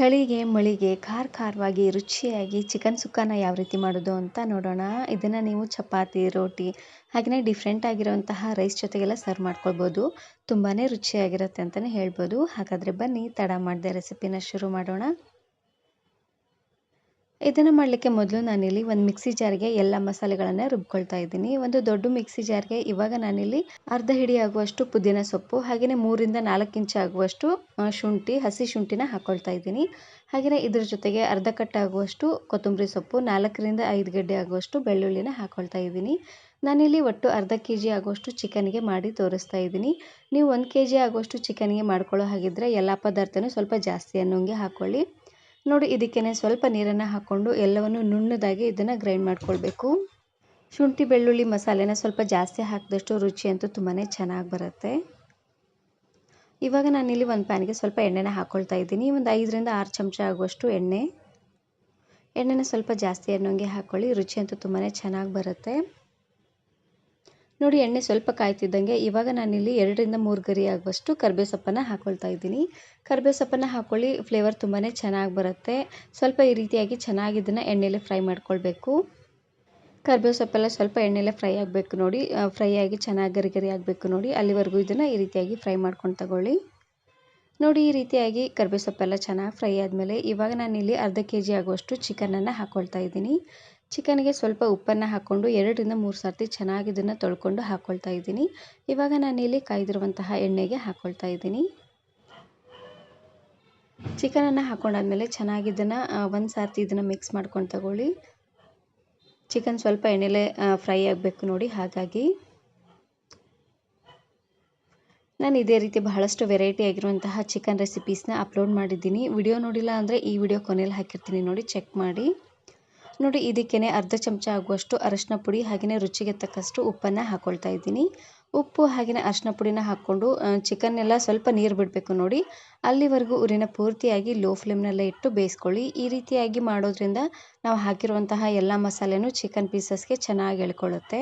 ಚಳಿಗೆ, ಮಳಿಗೆ ಖಾರ ಖಾರವಾಗಿ ರುಚಿಯಾಗಿ ಚಿಕನ್ ಸುಕ್ಕಾನ ಯಾವ ರೀತಿ ಮಾಡೋದು ಅಂತ ನೋಡೋಣ. ಇದನ್ನು ನೀವು ಚಪಾತಿ, ರೋಟಿ ಹಾಗೆಯೇ ಡಿಫ್ರೆಂಟ್ ಆಗಿರುವಂತಹ ರೈಸ್ ಜೊತೆಗೆಲ್ಲ ಸರ್ವ್ ಮಾಡ್ಕೊಳ್ಬೋದು. ತುಂಬಾ ರುಚಿಯಾಗಿರುತ್ತೆ ಅಂತಲೇ ಹೇಳ್ಬೋದು. ಹಾಗಾದರೆ ಬನ್ನಿ, ತಡ ಮಾಡದೆ ರೆಸಿಪಿನ ಶುರು ಮಾಡೋಣ. ಇದನ್ನು ಮಾಡಲಿಕ್ಕೆ ಮೊದಲು ನಾನಿಲ್ಲಿ ಒಂದು ಮಿಕ್ಸಿ ಜಾರ್ಗೆ ಎಲ್ಲ ಮಸಾಲೆಗಳನ್ನು ರುಬ್ಕೊಳ್ತಾ ಇದ್ದೀನಿ. ಒಂದು ದೊಡ್ಡ ಮಿಕ್ಸಿ ಜಾರ್ಗೆ ಇವಾಗ ನಾನಿಲ್ಲಿ ಅರ್ಧ ಹಿಡಿ ಆಗುವಷ್ಟು ಪುದೀನ ಸೊಪ್ಪು ಹಾಗೆಯೇ ಮೂರಿಂದ ನಾಲ್ಕು ಇಂಚು ಆಗುವಷ್ಟು ಶುಂಠಿ, ಹಸಿ ಶುಂಠಿನ ಹಾಕ್ಕೊಳ್ತಾ ಇದ್ದೀನಿ. ಹಾಗೆಯೇ ಇದ್ರ ಜೊತೆಗೆ ಅರ್ಧ ಕಟ್ಟಾಗುವಷ್ಟು ಕೊತ್ತಂಬರಿ ಸೊಪ್ಪು, ನಾಲ್ಕರಿಂದ ಐದು ಗಡ್ಡೆ ಆಗುವಷ್ಟು ಬೆಳ್ಳುಳ್ಳಿನ ಹಾಕ್ಕೊಳ್ತಾ ಇದ್ದೀನಿ. ನಾನಿಲ್ಲಿ ಒಟ್ಟು ಅರ್ಧ ಕೆ ಜಿ ಆಗುವಷ್ಟು ಚಿಕನ್ಗೆ ಮಾಡಿ ತೋರಿಸ್ತಾ ಇದ್ದೀನಿ. ನೀವು ಒಂದು ಕೆ ಜಿ ಆಗುವಷ್ಟು ಚಿಕನ್ಗೆ ಮಾಡ್ಕೊಳ್ಳೋ ಹಾಗಿದ್ರೆ ಎಲ್ಲ ಪದಾರ್ಥನೂ ಸ್ವಲ್ಪ ಜಾಸ್ತಿ ಅನ್ನೋಂಗೆ ಹಾಕ್ಕೊಳ್ಳಿ ನೋಡಿ ಇದಕ್ಕೆ ಸ್ವಲ್ಪ ನೀರನ್ನು ಹಾಕ್ಕೊಂಡು ಎಲ್ಲವನ್ನು ನುಣ್ಣದಾಗಿ ಇದನ್ನು ಗ್ರೈಂಡ್ ಮಾಡ್ಕೊಳ್ಬೇಕು. ಶುಂಠಿ, ಬೆಳ್ಳುಳ್ಳಿ ಮಸಾಲೆನ ಸ್ವಲ್ಪ ಜಾಸ್ತಿ ಹಾಕಿದಷ್ಟು ರುಚಿ ಅಂತೂ ತುಂಬಾ ಚೆನ್ನಾಗಿ ಬರುತ್ತೆ. ಇವಾಗ ನಾನಿಲ್ಲಿ ಒಂದು ಪ್ಯಾನ್ಗೆ ಸ್ವಲ್ಪ ಎಣ್ಣೆನ ಹಾಕ್ಕೊಳ್ತಾ ಇದ್ದೀನಿ. ಒಂದು ಐದರಿಂದ ಆರು ಚಮಚ ಆಗುವಷ್ಟು ಎಣ್ಣೆ. ಎಣ್ಣೆನ ಸ್ವಲ್ಪ ಜಾಸ್ತಿ ಅನ್ನೋಂಗೆ ಹಾಕ್ಕೊಳ್ಳಿ ರುಚಿ ಅಂತೂ ತುಂಬಾ ಚೆನ್ನಾಗಿ ಬರುತ್ತೆ. ನೋಡಿ, ಎಣ್ಣೆ ಸ್ವಲ್ಪ ಕಾಯ್ತಿದ್ದಂಗೆ ಇವಾಗ ನಾನಿಲ್ಲಿ ಎರಡರಿಂದ ಮೂರು ಗರಿ ಆಗುವಷ್ಟು ಕರ್ಬೇ ಸೊಪ್ಪನ್ನು ಹಾಕ್ಕೊಳ್ತಾ ಇದ್ದೀನಿ. ಕರ್ಬೇ ಸೊಪ್ಪನ್ನು ಹಾಕ್ಕೊಳ್ಳಿ ಫ್ಲೇವರ್ ತುಂಬಾ ಚೆನ್ನಾಗಿ ಬರುತ್ತೆ. ಸ್ವಲ್ಪ ಈ ರೀತಿಯಾಗಿ ಚೆನ್ನಾಗಿ ಇದನ್ನು ಎಣ್ಣೆಯಲ್ಲಿ ಫ್ರೈ ಮಾಡ್ಕೊಳ್ಬೇಕು. ಕರ್ಬೇವು ಸೊಪ್ಪೆಲ್ಲ ಸ್ವಲ್ಪ ಎಣ್ಣೆಲೆ ಫ್ರೈ ಆಗಬೇಕು ನೋಡಿ ಫ್ರೈ ಆಗಿ ಚೆನ್ನಾಗಿ ಗರಿ ಗರಿ ಆಗಬೇಕು ನೋಡಿ. ಅಲ್ಲಿವರೆಗೂ ಇದನ್ನು ಈ ರೀತಿಯಾಗಿ ಫ್ರೈ ಮಾಡ್ಕೊಂಡು ತಗೊಳ್ಳಿ. ನೋಡಿ, ಈ ರೀತಿಯಾಗಿ ಕರ್ಬೇವು ಸೊಪ್ಪೆಲ್ಲ ಚೆನ್ನಾಗಿ ಫ್ರೈ ಆದಮೇಲೆ ಇವಾಗ ನಾನಿಲ್ಲಿ ಅರ್ಧ ಕೆ ಜಿ ಆಗುವಷ್ಟು ಚಿಕನನ್ನು ಹಾಕ್ಕೊಳ್ತಾ ಇದ್ದೀನಿ. ಚಿಕನ್ಗೆ ಸ್ವಲ್ಪ ಉಪ್ಪನ್ನು ಹಾಕ್ಕೊಂಡು ಎರಡರಿಂದ ಮೂರು ಸರ್ತಿ ಚೆನ್ನಾಗಿ ಇದನ್ನು ತೊಳ್ಕೊಂಡು ಹಾಕ್ಕೊಳ್ತಾ ಇದ್ದೀನಿ. ಇವಾಗ ನಾನಿಲ್ಲಿ ಕಾಯ್ದಿರುವಂತಹ ಎಣ್ಣೆಗೆ ಹಾಕ್ಕೊಳ್ತಾ ಇದ್ದೀನಿ. ಚಿಕನನ್ನು ಹಾಕ್ಕೊಂಡಾದ್ಮೇಲೆ ಚೆನ್ನಾಗಿ ಇದನ್ನು ಒಂದು ಸರ್ತಿ ಇದನ್ನು ಮಿಕ್ಸ್ ಮಾಡ್ಕೊಂಡು ತಗೊಳ್ಳಿ. ಚಿಕನ್ ಸ್ವಲ್ಪ ಎಣ್ಣೆಲೆ ಫ್ರೈ ಆಗಬೇಕು ನೋಡಿ ಹಾಗಾಗಿ. ನಾನು ಇದೇ ರೀತಿ ಬಹಳಷ್ಟು ವೆರೈಟಿ ಆಗಿರುವಂತಹ ಚಿಕನ್ ರೆಸಿಪೀಸ್ನ ಅಪ್ಲೋಡ್ ಮಾಡಿದ್ದೀನಿ. ವಿಡಿಯೋ ನೋಡಿಲ್ಲ ಅಂದರೆ ಈ ವಿಡಿಯೋ ಕೊನೆಯಲ್ಲಿ ಹಾಕಿರ್ತೀನಿ ನೋಡಿ ಚೆಕ್ ಮಾಡಿ. ನೋಡಿ ಇದಕ್ಕೇ ಅರ್ಧ ಚಮಚ ಆಗುವಷ್ಟು ಅರಶಿನ ಪುಡಿ ಹಾಗೆಯೇ ರುಚಿಗೆ ತಕ್ಕಷ್ಟು ಉಪ್ಪನ್ನು ಹಾಕ್ಕೊಳ್ತಾ ಇದ್ದೀನಿ. ಉಪ್ಪು ಹಾಗೆಯೇ ಅರಶಿನ ಪುಡಿನ ಹಾಕ್ಕೊಂಡು ಚಿಕನ್ನೆಲ್ಲ ಸ್ವಲ್ಪ ನೀರು ಬಿಡಬೇಕು ನೋಡಿ. ಅಲ್ಲಿವರೆಗೂ ಉರಿನ ಪೂರ್ತಿಯಾಗಿ ಲೋ ಫ್ಲೇಮ್ನೆಲ್ಲ ಇಟ್ಟು ಬೇಯಿಸ್ಕೊಳ್ಳಿ. ಈ ರೀತಿಯಾಗಿ ಮಾಡೋದ್ರಿಂದ ನಾವು ಹಾಕಿರುವಂತಹ ಎಲ್ಲ ಮಸಾಲೆನೂ ಚಿಕನ್ ಪೀಸಸ್ಗೆ ಚೆನ್ನಾಗಿ ಎಳ್ಕೊಳ್ಳುತ್ತೆ.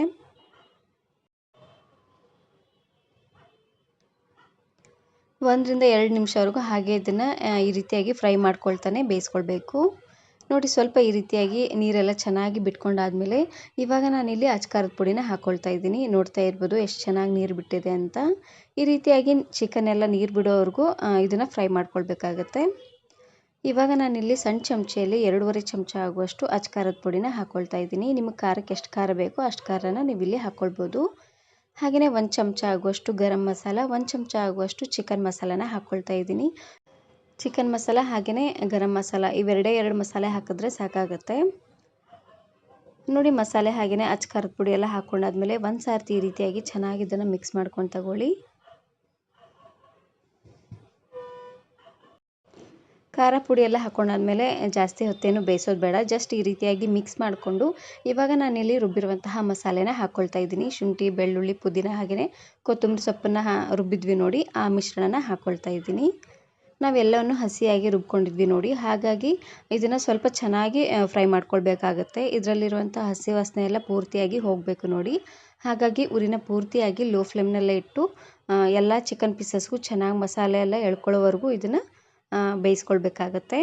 ಒಂದರಿಂದ ಎರಡು ನಿಮಿಷವರೆಗೂ ಹಾಗೆ ಇದನ್ನು ಈ ರೀತಿಯಾಗಿ ಫ್ರೈ ಮಾಡ್ಕೊಳ್ತಾನೆ ಬೇಯಿಸ್ಕೊಳ್ಬೇಕು. ನೋಡಿ ಸ್ವಲ್ಪ ಈ ರೀತಿಯಾಗಿ ನೀರೆಲ್ಲ ಚೆನ್ನಾಗಿ ಬಿಟ್ಕೊಂಡಾದ್ಮೇಲೆ ಇವಾಗ ನಾನಿಲ್ಲಿ ಅಚ್ಕಾರದ ಪುಡಿನ ಹಾಕ್ಕೊಳ್ತಾ ಇದ್ದೀನಿ. ನೋಡ್ತಾ ಇರ್ಬೋದು ಎಷ್ಟು ಚೆನ್ನಾಗಿ ನೀರು ಬಿಟ್ಟಿದೆ ಅಂತ. ಈ ರೀತಿಯಾಗಿ ಚಿಕನ್ ಎಲ್ಲ ನೀರು ಬಿಡೋವರೆಗೂ ಇದನ್ನು ಫ್ರೈ ಮಾಡ್ಕೊಳ್ಬೇಕಾಗತ್ತೆ. ಇವಾಗ ನಾನಿಲ್ಲಿ ಸಣ್ಣ ಚಮಚೆಯಲ್ಲಿ ಎರಡೂವರೆ ಚಮಚ ಆಗುವಷ್ಟು ಅಚ್ಕಾರದ ಪುಡಿನ ಹಾಕ್ಕೊಳ್ತಾ ಇದ್ದೀನಿ. ನಿಮಗೆ ಖಾರಕ್ಕೆ ಎಷ್ಟು ಖಾರ ಬೇಕೋ ಅಷ್ಟು ಖಾರನ ನೀವು ಇಲ್ಲಿ ಹಾಕ್ಕೊಳ್ಬೋದು ಹಾಗೆಯೇ ಒಂದು ಚಮಚ ಆಗುವಷ್ಟು ಗರಂ ಮಸಾಲ, ಒಂದು ಚಮಚ ಆಗುವಷ್ಟು ಚಿಕನ್ ಮಸಾಲಾನ ಹಾಕ್ಕೊಳ್ತಾ ಇದ್ದೀನಿ. ಚಿಕನ್ ಮಸಾಲ ಹಾಗೆಯೇ ಗರಂ ಮಸಾಲ ಇವೆರಡೇ ಎರಡು ಮಸಾಲೆ ಹಾಕಿದ್ರೆ ಸಾಕಾಗುತ್ತೆ. ನೋಡಿ ಮಸಾಲೆ ಹಾಗೆಯೇ ಖಾರದ ಪುಡಿ ಎಲ್ಲ ಹಾಕ್ಕೊಂಡಾದ್ಮೇಲೆ ಒಂದು ಸಾರ್ತಿ ಈ ರೀತಿಯಾಗಿ ಚೆನ್ನಾಗಿ ಇದನ್ನು ಮಿಕ್ಸ್ ಮಾಡ್ಕೊಂಡು ತಗೊಳ್ಳಿ. ಖಾರ ಪುಡಿ ಎಲ್ಲ ಹಾಕ್ಕೊಂಡಾದ್ಮೇಲೆ ಜಾಸ್ತಿ ಹೊತ್ತೇನು ಬೇಯಿಸೋದು ಬೇಡ. ಜಸ್ಟ್ ಈ ರೀತಿಯಾಗಿ ಮಿಕ್ಸ್ ಮಾಡಿಕೊಂಡು ಇವಾಗ ನಾನಿಲ್ಲಿ ರುಬ್ಬಿರುವಂತಹ ಮಸಾಲೆನ ಹಾಕ್ಕೊಳ್ತಾ ಇದ್ದೀನಿ. ಶುಂಠಿ, ಬೆಳ್ಳುಳ್ಳಿ, ಪುದೀನ ಹಾಗೆಯೇ ಕೊತ್ತಂಬರಿ ಸೊಪ್ಪನ್ನು ರುಬ್ಬಿದ್ವಿ ನೋಡಿ, ಆ ಮಿಶ್ರಣನ ಹಾಕ್ಕೊಳ್ತಾ ಇದ್ದೀನಿ. ನಾವೆಲ್ಲವನ್ನು ಹಸಿಯಾಗಿ ರುಬ್ಕೊಂಡಿದ್ವಿ ನೋಡಿ. ಹಾಗಾಗಿ ಇದನ್ನು ಸ್ವಲ್ಪ ಚೆನ್ನಾಗಿ ಫ್ರೈ ಮಾಡ್ಕೊಳ್ಬೇಕಾಗತ್ತೆ. ಇದರಲ್ಲಿರುವಂಥ ಹಸಿ ವಾಸನೆ ಎಲ್ಲ ಪೂರ್ತಿಯಾಗಿ ಹೋಗಬೇಕು ನೋಡಿ. ಹಾಗಾಗಿ ಉರಿನ ಪೂರ್ತಿಯಾಗಿ ಲೋ ಫ್ಲೇಮ್ನಲ್ಲೇ ಇಟ್ಟು ಎಲ್ಲ ಚಿಕನ್ ಪೀಸಸ್ಗೂ ಚೆನ್ನಾಗಿ ಮಸಾಲೆ ಎಲ್ಲ ಎಳ್ಕೊಳ್ಳೋವರೆಗೂ ಇದನ್ನು ಬೇಯಿಸ್ಕೊಳ್ಬೇಕಾಗತ್ತೆ.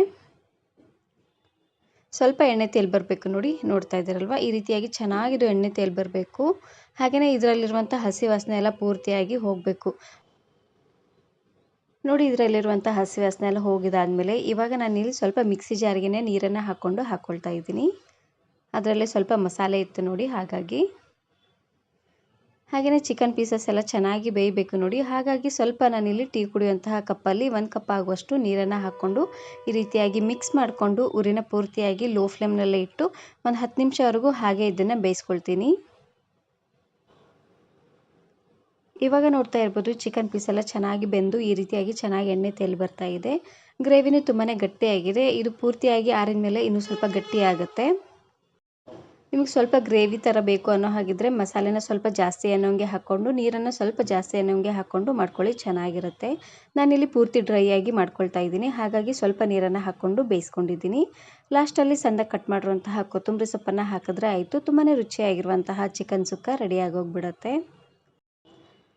ಸ್ವಲ್ಪ ಎಣ್ಣೆ ತೇಲ್ ಬರಬೇಕು ನೋಡಿ. ನೋಡ್ತಾ ಇದ್ದೀರಲ್ವ? ಈ ರೀತಿಯಾಗಿ ಚೆನ್ನಾಗಿದು ಎಣ್ಣೆ ತೇಲ್ ಬರಬೇಕು. ಹಾಗೆಯೇ ಇದರಲ್ಲಿರುವಂಥ ಹಸಿ ವಾಸನೆ ಎಲ್ಲ ಪೂರ್ತಿಯಾಗಿ ಹೋಗಬೇಕು. ನೋಡಿ ಇದರಲ್ಲಿರುವಂಥ ಹಸಿ ವಾಸನೆ ಎಲ್ಲ ಹೋಗಿದಾದಮೇಲೆ ಇವಾಗ ನಾನು ಇಲ್ಲಿ ಸ್ವಲ್ಪ ಮಿಕ್ಸಿ ಜಾರಿಗೆ ನೀರನ್ನು ಹಾಕ್ಕೊಂಡು ಹಾಕ್ಕೊಳ್ತಾ ಇದ್ದೀನಿ. ಅದರಲ್ಲೇ ಸ್ವಲ್ಪ ಮಸಾಲೆ ಇತ್ತು ನೋಡಿ, ಹಾಗಾಗಿ. ಹಾಗೆಯೇ ಚಿಕನ್ ಪೀಸಸ್ ಎಲ್ಲ ಚೆನ್ನಾಗಿ ಬೇಯಬೇಕು ನೋಡಿ, ಹಾಗಾಗಿ ಸ್ವಲ್ಪ ನಾನಿಲ್ಲಿ ಟೀ ಕುಡಿಯುವಂತಹ ಕಪ್ಪಲ್ಲಿ ಒಂದು ಕಪ್ ಆಗುವಷ್ಟು ನೀರನ್ನು ಹಾಕ್ಕೊಂಡು ಈ ರೀತಿಯಾಗಿ ಮಿಕ್ಸ್ ಮಾಡಿಕೊಂಡು ಉರಿನ ಪೂರ್ತಿಯಾಗಿ ಲೋ ಫ್ಲೇಮ್ನಲ್ಲೇ ಇಟ್ಟು ಒಂದು ಹತ್ತು ನಿಮಿಷವರೆಗೂ ಹಾಗೆ ಇದನ್ನು ಬೇಯಿಸ್ಕೊಳ್ತೀನಿ. ಇವಾಗ ನೋಡ್ತಾ ಇರ್ಬೋದು ಚಿಕನ್ ಪೀಸ್ ಎಲ್ಲ ಚೆನ್ನಾಗಿ ಬೆಂದು ಈ ರೀತಿಯಾಗಿ ಚೆನ್ನಾಗಿ ಎಣ್ಣೆ ತೇಲಿ ಬರ್ತಾ ಇದೆ. ಗ್ರೇವಿನೂ ತುಂಬಾ ಗಟ್ಟಿಯಾಗಿದೆ. ಇದು ಪೂರ್ತಿಯಾಗಿ ಆರಿದ ಮೇಲೆ ಇನ್ನೂ ಸ್ವಲ್ಪ ಗಟ್ಟಿ ಆಗುತ್ತೆ. ನಿಮಗೆ ಸ್ವಲ್ಪ ಗ್ರೇವಿ ಥರ ಬೇಕು ಅನ್ನೋ ಹಾಗಿದ್ರೆ ಮಸಾಲೆನ ಸ್ವಲ್ಪ ಜಾಸ್ತಿ ಅನ್ನೋಂಗೆ ಹಾಕ್ಕೊಂಡು, ನೀರನ್ನು ಸ್ವಲ್ಪ ಜಾಸ್ತಿ ಅನ್ನೋಂಗೆ ಹಾಕ್ಕೊಂಡು ಮಾಡ್ಕೊಳ್ಳಿ, ಚೆನ್ನಾಗಿರುತ್ತೆ. ನಾನಿಲ್ಲಿ ಪೂರ್ತಿ ಡ್ರೈ ಆಗಿ ಮಾಡ್ಕೊಳ್ತಾ ಇದ್ದೀನಿ. ಹಾಗಾಗಿ ಸ್ವಲ್ಪ ನೀರನ್ನು ಹಾಕ್ಕೊಂಡು ಬೇಯಿಸ್ಕೊಂಡಿದ್ದೀನಿ. ಲಾಸ್ಟಲ್ಲಿ ಸಂದ ಕಟ್ ಮಾಡಿರುವಂತಹ ಕೊತ್ತಂಬರಿ ಸೊಪ್ಪನ್ನು ಹಾಕಿದ್ರೆ ಆಯಿತು. ತುಂಬಾ ರುಚಿಯಾಗಿರುವಂತಹ ಚಿಕನ್ ಸುಕ್ಕ ರೆಡಿ ಆಗೋಗ್ಬಿಡುತ್ತೆ.